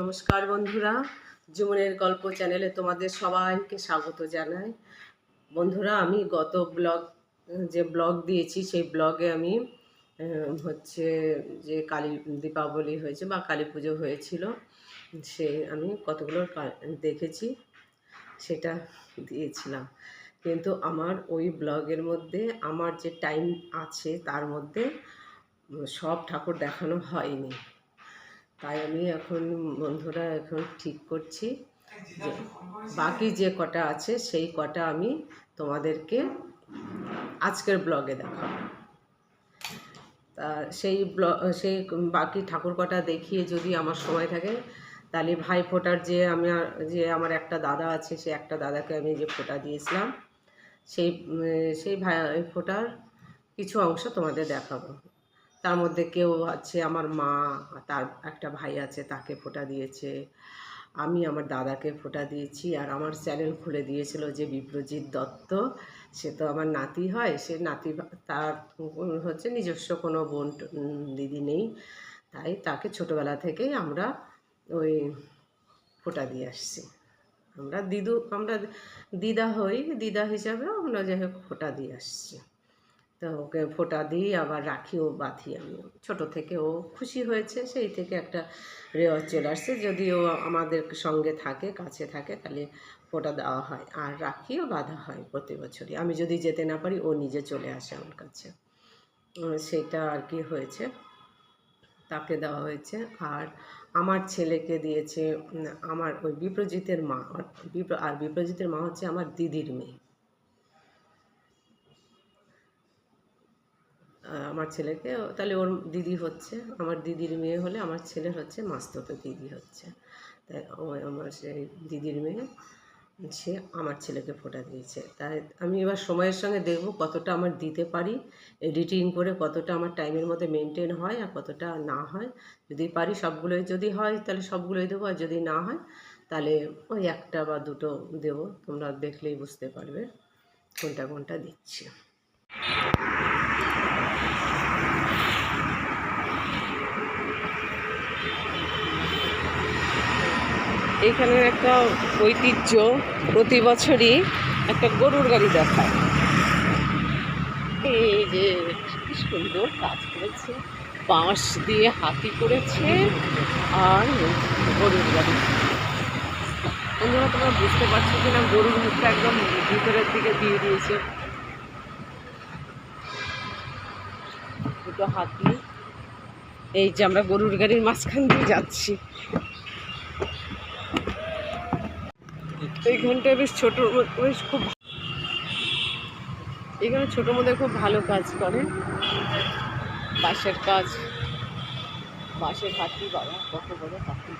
নমস্কার বন্ধুরা জীবনের গল্প চ্যানেলে তোমাদের সবাইকে স্বাগত জানাই। বন্ধুরা, আমি গত ব্লগ, যে ব্লগ দিয়েছি, সেই ব্লগে আমি হচ্ছে যে কালী দীপাবলি হয়েছে বা কালী পুজো হয়েছিল, সে আমি কতগুলো দেখেছি, সেটা দিয়েছিলাম। কিন্তু আমার ওই ব্লগের মধ্যে, আমার যে টাইম আছে, তার মধ্যে সব ঠাকুর দেখানো হয়নি। তাই আমি এখন বন্ধুরা এখন ঠিক করছি যে বাকি যে কটা আছে সেই কটা আমি তোমাদেরকে আজকের ব্লগে দেখাবো। তা সেই ব্লগ সেই বাকি ঠাকুর কটা দেখিয়ে যদি আমার সময় থাকে তাহলে ভাই ফোটার যে আমি যে আমার একটা দাদা আছে সে একটা দাদাকে আমি যে ফোঁটা দিয়েছিলাম সেই সেই ভাই ফোটার কিছু অংশ তোমাদের দেখাবো। তার মধ্যে কেউ আছে, আমার মা, তার একটা ভাই আছে, তাকে ফোঁটা দিয়েছে। আমি আমার দাদাকে ফোঁটা দিয়েছি আর আমার চ্যানেল খুলে দিয়েছিল যে বিপ্রজিৎ দত্ত, সে তো আমার নাতি হয়, সে নাতি তার হচ্ছে নিজস্ব কোনো বোন দিদি নেই। তাই তাকে ছোটোবেলা থেকেই আমরা ওই ফোঁটা দিয়ে আসছি। আমরা দিদু, আমরা দিদা হই, দিদা হিসাবে আমরা যাই হোক ফোঁটা দিয়ে আসছি। তো ওকে ফোঁটা দিই, আবার রাখিও বাঁধি আমি। ছোট থেকে ও খুশি হয়েছে, সেই থেকে একটা রেওয়াজ চলে আসছে। যদি ও আমাদের সঙ্গে থাকে, কাছে থাকে, তাহলে ফোঁটা দেওয়া হয়। আর রাখিও বাঁধা হয় প্রতি বছরই। আমি যদি যেতে না পারি, ও নিজে চলে আসে আমার কাছে। সেটা আর কি হয়েছে? তাকে দেওয়া হয়েছে। আর আমার ছেলেকে দিয়েছে আমার ওই বিপ্রজিতের মা। আর বিপ্রজিতের মা হচ্ছে আমার দিদির মেয়ে। আমার ছেলেকে, তাহলে ওর দিদি হচ্ছে, আমার দিদির মেয়ে হলে আমার ছেলের হচ্ছে মাস্ততো দিদি হচ্ছে। তাই আমার সেই দিদির মেয়ে, সে আমার ছেলেকে ফোটা দিয়েছে। তাই আমি এবার সময়ের সঙ্গে দেখব কতটা আমার দিতে পারি, এডিটিং করে কতটা আমার টাইমের মধ্যে মেনটেন হয় আর কতটা না হয়। যদি পারি সবগুলোই, যদি হয় তাহলে সবগুলোই দেবো, আর যদি না হয় তাহলে ওই একটা বা দুটো দেবো, তোমরা দেখলেই বুঝতে পারবে। কোনটা কোনটা দিচ্ছি। এখানে একটা ঐতিহ্য প্রতি বছরই একটা গরুর গাড়ি দেখায়। এই যে কি সুন্দর কাজ করেছে। বাঁশ দিয়ে হাতি করেছে আর গরুর গাড়ি। বন্ধুরা, তোমরা বুঝতে পারছ কিনা? গরুর মুখটা একদম ভিতরের দিকে দিয়ে দিয়েছে। দুটো হাতি। এই যে আমরা গরুর গাড়ির মাঝখান দিয়ে যাচ্ছি। এইখানটা বেশ ছোট, বেশ খুব এখানে ছোট মধ্যে খুব ভালো কাজ করে। বাঁশের কাজ, বাঁশের হাতি বাবা, কত বড় হাতি।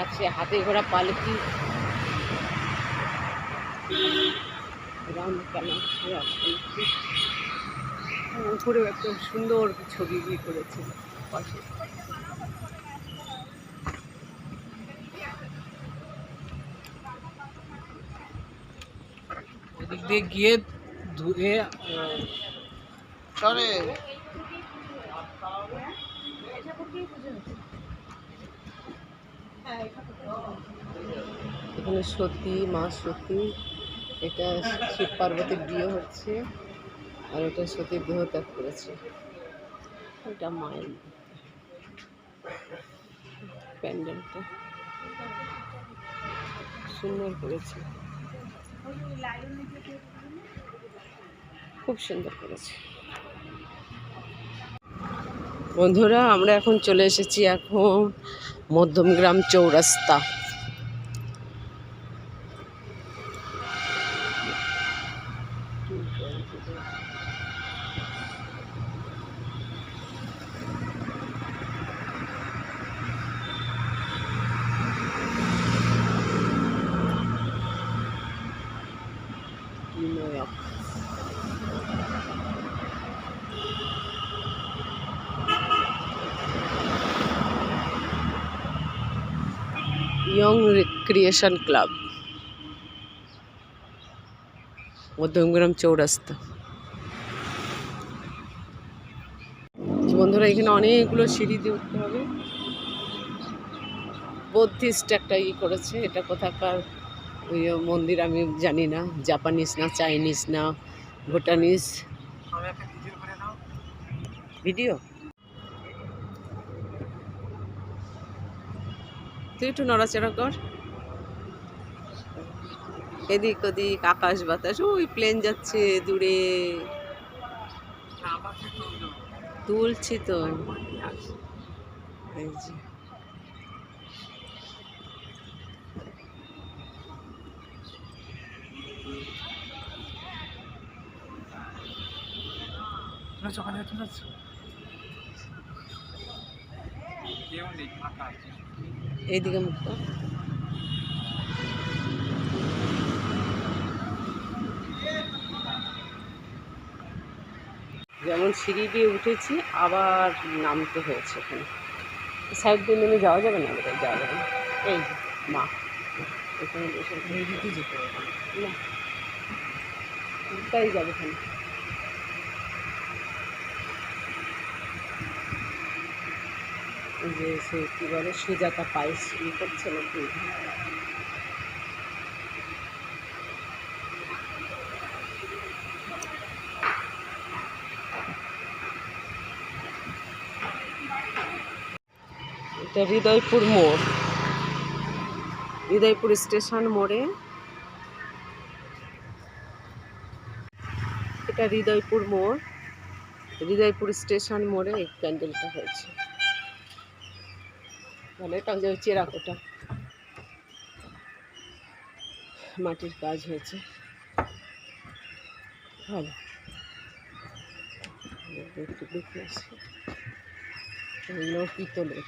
আর হাতে ঘোড়া পালকি। উপরে একটা সুন্দর ছবি দিয়ে করেছে পাশে দিয়ে গিয়ে ধুয়ে চলে এখানে সতী মা সতী এটা শিব পার্বতীর বিয়ে হচ্ছে আর এটা সতীর দেহ ত্যাগ করেছে। এটা মায়ের প্যান্ডেলটা। সুন্দর করেছে। খুব সুন্দর করেছে। বন্ধুরা আমরা এখন চলে এসেছি এখন Madhyamgram Chowrasta. Young creation club Madhyamgram Chowrasta. বন্ধুরা এখানে অনেকগুলো সিঁড়ি দিয়ে উঠতে হবে। বৌদ্ধিস্ট একটা ই করেছে এটা কোথাকার ওই মন্দির আমি জানি না জাপানিজ না চাইনিজ না ভুটানিজ। ভিডিও করে নাও ভিডিও তুই একটু নড়াচড়া কর। এদিক ওদিক আকাশ বাতাস ওই প্লেন যাচ্ছে দূরে। তুলছি তো। এই যে। তুলেছো? কেউ নেই ফাঁকা আছে। এইদিকে মুখ কর। যেমন সিঁড়ি দিয়ে উঠেছি আবার নামতে হয়েছে এখানে। সাইড দিয়ে নেমে যাওয়া যাবে না? বোধহয় যাওয়া যাবে? না এই মা। এখানে বসে যেতে হবে। না। তাই যাবে এখানে? যে সে কী বলে, সুজাতা পায়েস ই করছে নাকি? এটা হৃদয়পুর মোড়। হৃদয়পুর স্টেশন মোড়ে। এটা হৃদয়পুর মোড়। হৃদয়পুর স্টেশন মোড়ে এই প্যান্ডেলটা হয়েছে। মানে এটা যে চেরাকোটা মাটির কাজ হয়েছে। ভালো। একটু দেখে আসি। এগুলো পিতলের।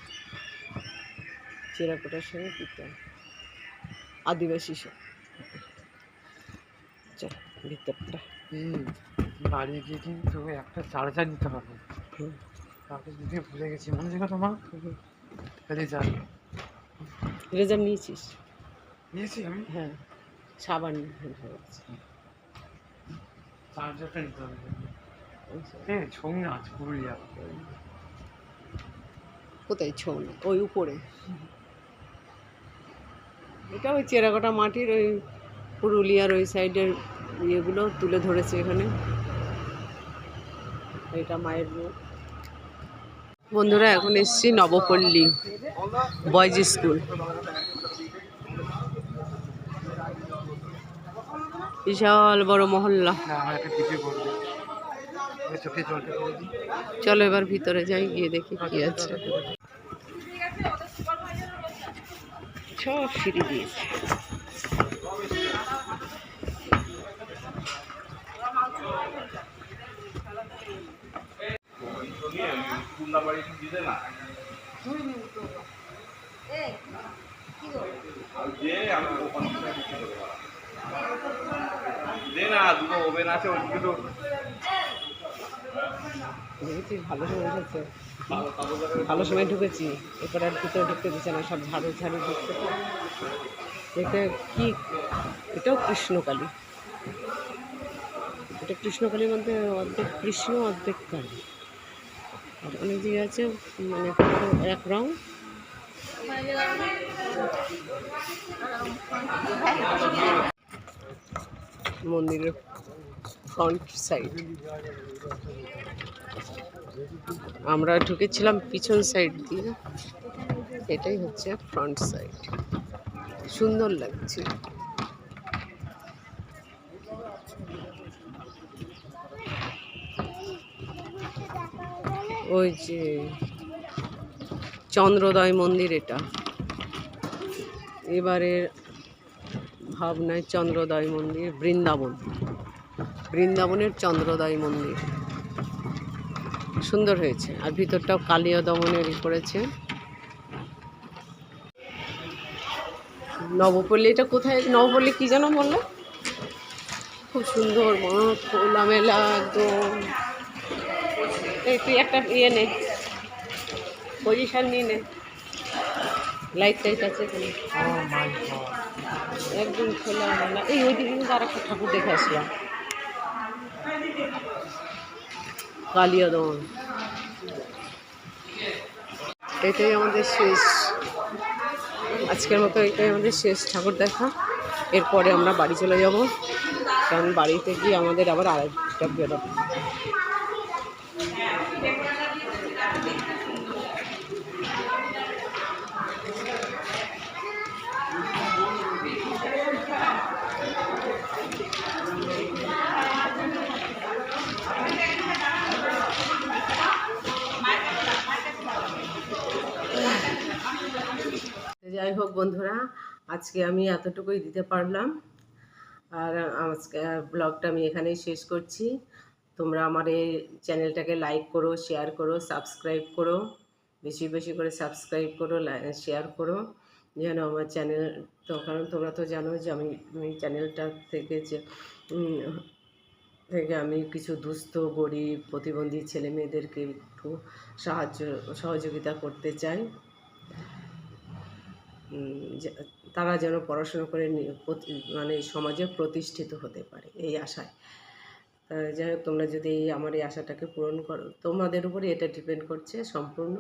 চেরাকোটার সঙ্গে পিতল। আদিবাসী সব। চল ভিতরটা। বাড়ি গিয়ে কিন্তু একটা চার্জার নিতে হবে। তাকে যদি ভুলে গেছি। মনে ছিল তোমার। রেজাল্ট। রেজাল্ট নিয়েছিস? নিয়েছি আমি? হ্যাঁ সাবান চার্জারটা নিতে হবে। হ্যাঁ ছৌ নাচ পুরুলিয়া। কোথায় ছৌ না ওই উপরে। এটা ওই চেরাকোটা মাটির ওই পুরুলিয়ার ওই সাইডের ইয়েগুলো তুলে ধরেছে এখানে। এটা মায়ের রূপ। বন্ধুরা, এখন এসছি নবপল্লী বয়েজ স্কুল বিশাল বড় মহল্লা। চলো এবার ভিতরে যাই, গিয়ে দেখি কি আছে। সব সিঁড়ি দিয়েছে। দে না দুটো ওভেন আছে ওই দুটো। দেখেছিস ভালো সময় ভালো সময় ঢুকেছি এরপর আর ভিতরে ঢুকতে দিচ্ছে না সব ঝাড়ু ঝাড়ু ঢুকতে এটা কি এটাও কৃষ্ণকালী। এটা কৃষ্ণকালীর মধ্যে অর্ধেক কৃষ্ণ অর্ধেক কালী। আর অনেক দিকে আছে মানে এক রং। মন্দিরের ফ্রন্ট সাইড আমরা ঢুকেছিলাম পিছন সাইড দিয়ে। এটাই হচ্ছে ফ্রন্ট সাইড সুন্দর লাগছে। ওই যে চন্দ্রোদয় মন্দির এটা। এবারের ভাবনায় চন্দ্রোদয় মন্দির, বৃন্দাবন। বৃন্দাবনের চন্দ্রোদয় মন্দির। সুন্দর হয়েছে। আর ভিতরটাও কালীয় দমনের করেছে। নবপল্লী, এটা কোথায়? নবপল্লী কি যেন বলল? খুব সুন্দর মনে খোলামেলা, একদম। এই, তুই একটা ইয়ে নে। পজিশন নিয়ে নে। লাইট টাইট আছে এখানে একদম খোলামেলা এই ওই দিকে কিন্তু আর একটা ঠাকুর দেখে আসলাম। কালিয়া এটাই আমাদের শেষ। আজকের মতো এটাই আমাদের শেষ ঠাকুর দেখা। এরপরে আমরা বাড়ি চলে যাব। কারণ বাড়িতে গিয়ে আমাদের আবার আরেকটা বেরোবে যাই হোক বন্ধুরা, আজকে আমি এতটুকুই দিতে পারলাম। আর আজকে ব্লগটা আমি এখানেই শেষ করছি। তোমরা আমার এই চ্যানেলটাকে লাইক করো শেয়ার করো সাবস্ক্রাইব করো, বেশি বেশি করে সাবস্ক্রাইব করো শেয়ার করো, যেন আমার চ্যানেল তো কারণ তোমরা তো জানো যে আমি আমি চ্যানেলটা থেকে যে থেকে আমি কিছু দুস্থ, গরিব, প্রতিবন্ধী ছেলে মেয়েদেরকে একটু সাহায্য, সহযোগিতা করতে চাই। তারা যেন পড়াশুনো করে মানে সমাজে প্রতিষ্ঠিত হতে পারে, এই আশায়। যাই হোক, তোমরা যদি আমার এই আশাটাকে পূরণ করো, তোমাদের উপরে এটা ডিপেন্ড করছে সম্পূর্ণ।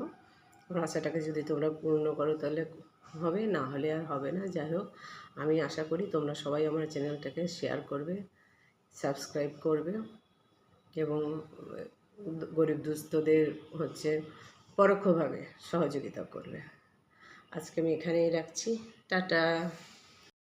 আমার আশাটাকে যদি তোমরা পূর্ণ করো, তাহলে হবে, না হলে আর হবে না। যাই হোক, আমি আশা করি তোমরা সবাই আমার চ্যানেলটাকে শেয়ার করবে সাবস্ক্রাইব করবে এবং গরিব দুস্থদের হচ্ছে পরোক্ষভাবে সহযোগিতা করবে। আজকে আমি এখানেই রাখছি। টাটা।